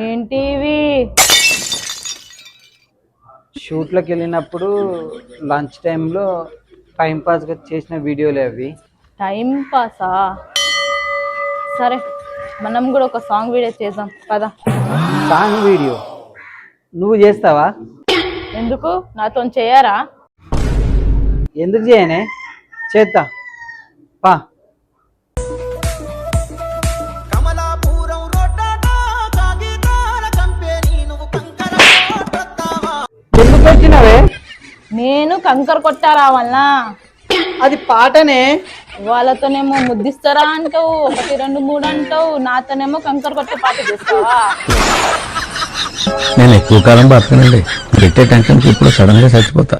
ఏంటివి? షూట్లోకి వెళ్ళినప్పుడు లంచ్ టైంలో టైం పాస్గా చేసిన వీడియోలే అవి. టైం పాసా? సరే మనం కూడా ఒక సాంగ్ వీడియో చేద్దాం. పద. సాంగ్ వీడియో నువ్వు చేస్తావా? ఎందుకు? నాతో చేయరా? ఎందుకు చేయనే? చేస్తా పా? ఎందుకు వచ్చినవే నేను కంకర కొట్టారా వల్ల అది పాటనే. వాళ్ళతోనేమో ముద్దిస్తారా అంటావు ఒకటి రెండు మూడు అంటావు నాతోనేమో కంకర కొట్టే పాట చేస్తావా? నేను ఎక్కువ కాలం బతకనండి. పెట్టే టెన్షన్కి ఇప్పుడు సడన్గా చచ్చిపోతా.